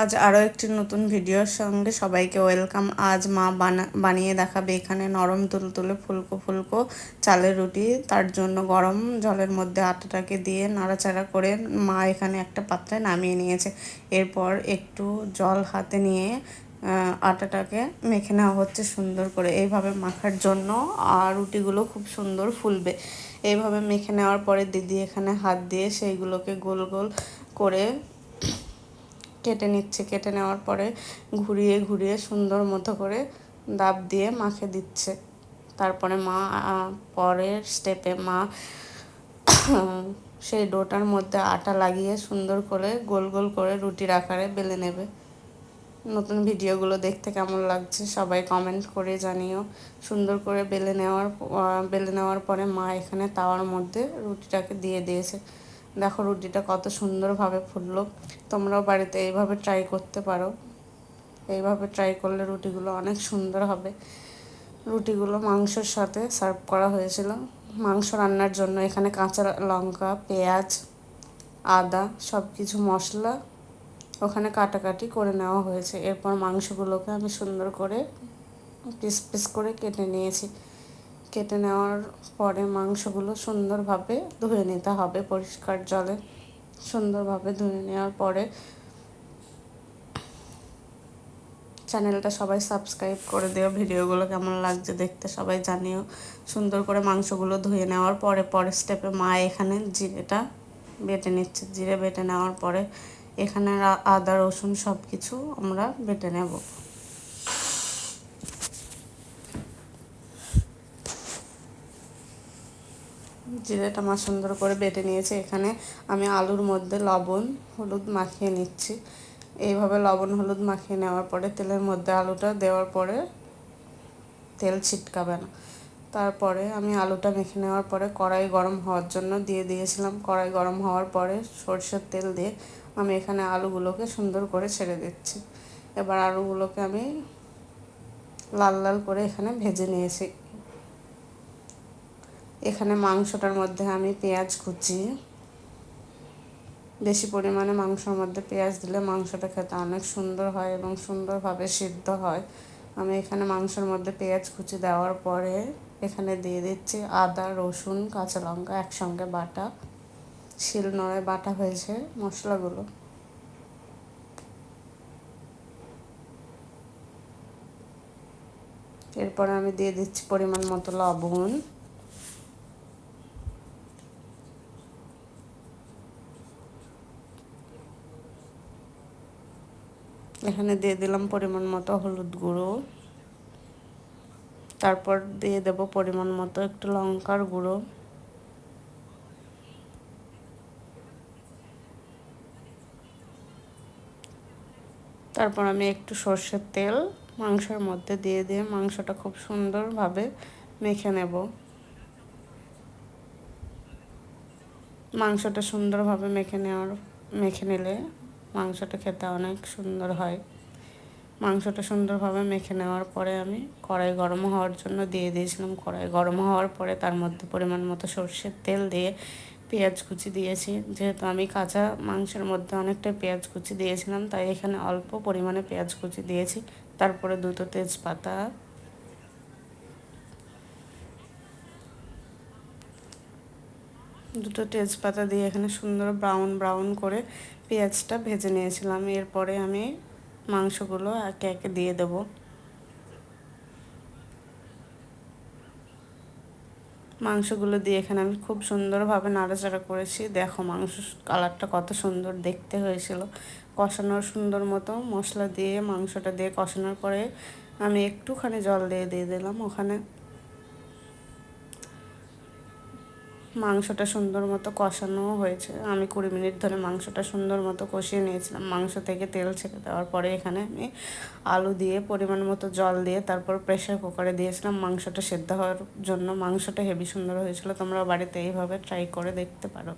আজ আরও একটি নতুন ভিডিওর সঙ্গে সবাইকে ওয়েলকাম। আজ মা বানা বানিয়ে দেখাবে এখানে নরম তুলতুলে ফুলকো ফুলকো চালের রুটি। তার জন্য গরম জলের মধ্যে আটাটাকে দিয়ে নাড়াচাড়া করে মা এখানে একটা পাত্রে নামিয়ে নিয়েছে। এরপর একটু জল হাতে নিয়ে আটাটাকে মেখে নেওয়া হচ্ছে সুন্দর করে। এইভাবে মাখার জন্য আর রুটিগুলো খুব সুন্দর ফুলবে। এইভাবে মেখে নেওয়ার পরে দিদি এখানে হাত দিয়ে সেইগুলোকে গোল গোল করে কেটে নিচ্ছে, কেটে নেওয়ার পরে ঘুরিয়ে ঘুরিয়ে সুন্দর মতো করে দাব দিয়ে মাখে দিচ্ছে। তারপরে মা পরের স্টেপে মা সেই ডোটার মধ্যে আটা লাগিয়ে সুন্দর করে গোল গোল করে রুটির আকারে বেলে নেবে। নতুন ভিডিওগুলো দেখতে কেমন লাগছে সবাই কমেন্ট করে জানিও। সুন্দর করে বেলে নেওয়ার বেলে নেওয়ার পরে মা এখানে তাওয়ার মধ্যে রুটিটাকে দিয়ে দিয়েছে। দেখো রুটিটা কত সুন্দরভাবে ফুললো তোমরাও বাড়িতে এইভাবে ট্রাই করতে পারো। এইভাবে ট্রাই করলে রুটিগুলো অনেক সুন্দর হবে। রুটিগুলো মাংসর সাথে সার্ভ করা হয়েছিল। মাংস রান্নার জন্য এখানে কাঁচা লঙ্কা, পেঁয়াজ, আদা সব কিছু মশলা ওখানে কাটাকাটি করে নেওয়া হয়েছে। এরপর মাংসগুলোকে আমি সুন্দর করে পিস পিস করে কেটে নিয়েছি। কেটে নেওয়ার পরে মাংসগুলো সুন্দরভাবে ধুয়ে নিতে হবে পরিষ্কার জলে। সুন্দরভাবে ধুয়ে নেওয়ার পরে চ্যানেলটা সবাই সাবস্ক্রাইব করে দিও। ভিডিওগুলো কেমন লাগছে দেখতে সবাই জানিও। সুন্দর করে মাংসগুলো ধুয়ে নেওয়ার পরে, পরের স্টেপে মা এখানে জিরেটা বেটে নিচ্ছে। জিরে বেটে নেওয়ার পরে এখানে আদা, রসুন সব কিছু আমরা বেটে নেব। জিরেটা মা সুন্দর করে বেটে নিয়েছে। এখানে আমি আলুর মধ্যে লবণ, হলুদ মাখিয়ে নিচ্ছি। এইভাবে লবণ, হলুদ মাখিয়ে নেওয়ার পরে তেলের মধ্যে আলুটা দেওয়ার পরে তেল ছিটকাবে না। তারপরে আমি আলুটা মেখে নেওয়ার পরে কড়াই গরম হওয়ার জন্য দিয়ে দিয়েছিলাম। কড়াই গরম হওয়ার পরে সর্ষের তেল দিয়ে আমি এখানে আলুগুলোকে সুন্দর করে ছেড়ে দিচ্ছি। এবার আলুগুলোকে আমি লাল লাল করে এখানে ভেজে নিয়েছি। এখানে মাংসটার মধ্যে আমি পেঁয়াজ কুচি। বেশি পরিমাণে মাংসর মধ্যে পেঁয়াজ দিলে মাংসটা খেতে অনেক সুন্দর হয় এবং সুন্দরভাবে সিদ্ধ হয়। আমি এখানে মাংসের মধ্যে পেঁয়াজ কুচি দেওয়ার পরে এখানে দিয়ে দিচ্ছি আদা, রসুন, কাঁচা লঙ্কা, একসঙ্গে বাটা। শিল নড়ে বাটা হয়েছে মশলাগুলো। এরপরে আমি দিয়ে দিচ্ছি পরিমাণ মতো লবণ। এখানে দিয়ে দিলাম পরিমাণ মতো হলুদ গুঁড়ো। তারপর দিয়ে দেব পরিমাণ মতো একটু লঙ্কার গুঁড়ো। তারপর আমি একটু সর্ষের তেল মাংসের মধ্যে দিয়ে দিয়ে মাংসটা খুব সুন্দরভাবে মেখে নেব। মাংসটা সুন্দরভাবে মেখে নেওয়ার মেখে নিলে মাংসটা খেতে অনেক সুন্দর হয়। মাংসটা সুন্দরভাবে মেখে নেওয়ার পরে আমি কড়াই গরম হওয়ার জন্য দিয়ে দিয়েছিলাম। কড়াই গরম হওয়ার পরে তার মধ্যে পরিমাণ মতো সর্ষের তেল দিয়ে পেঁয়াজ কুচি দিয়েছি। যেহেতু আমি কাঁচা মাংসের মধ্যে অনেকটা পেঁয়াজ কুচি দিয়েছিলাম, তাই এখানে অল্প পরিমাণে পেঁয়াজ কুচি দিয়েছি। তারপরে দুটো তেজপাতা দুটো তেজপাতা দিয়ে এখানে সুন্দর ব্রাউন ব্রাউন করে পেঁয়াজটা ভেজে নিয়েছিলাম। এরপরে আমি মাংসগুলো একে একে দিয়ে দেবো। মাংসগুলো দিয়ে এখানে আমি খুব সুন্দরভাবে নাড়াচাড়া করেছি। দেখো মাংস কালারটা কত সুন্দর দেখতে হয়েছিল। কষানোর সুন্দর মতো মশলা দিয়ে, মাংসটা দিয়ে কষানোর পরে আমি একটুখানি জল দিয়ে দিয়ে দিলাম। ওখানে মাংসটা সুন্দর মতো কষানোও হয়েছে। আমি কুড়ি মিনিট ধরে মাংসটা সুন্দর মতো কষিয়ে নিয়েছিলাম। মাংস থেকে তেল ছেড়ে দেওয়ার পরে এখানে আমি আলু দিয়ে পরিমাণ মতো জল দিয়ে তারপর প্রেশার কুকারে দিয়েছিলাম। মাংসটা সেদ্ধ হওয়ার জন্য মাংসটা হেভি সুন্দর হয়েছিল। তোমরা বাড়িতে এইভাবে ট্রাই করে দেখতে পারো।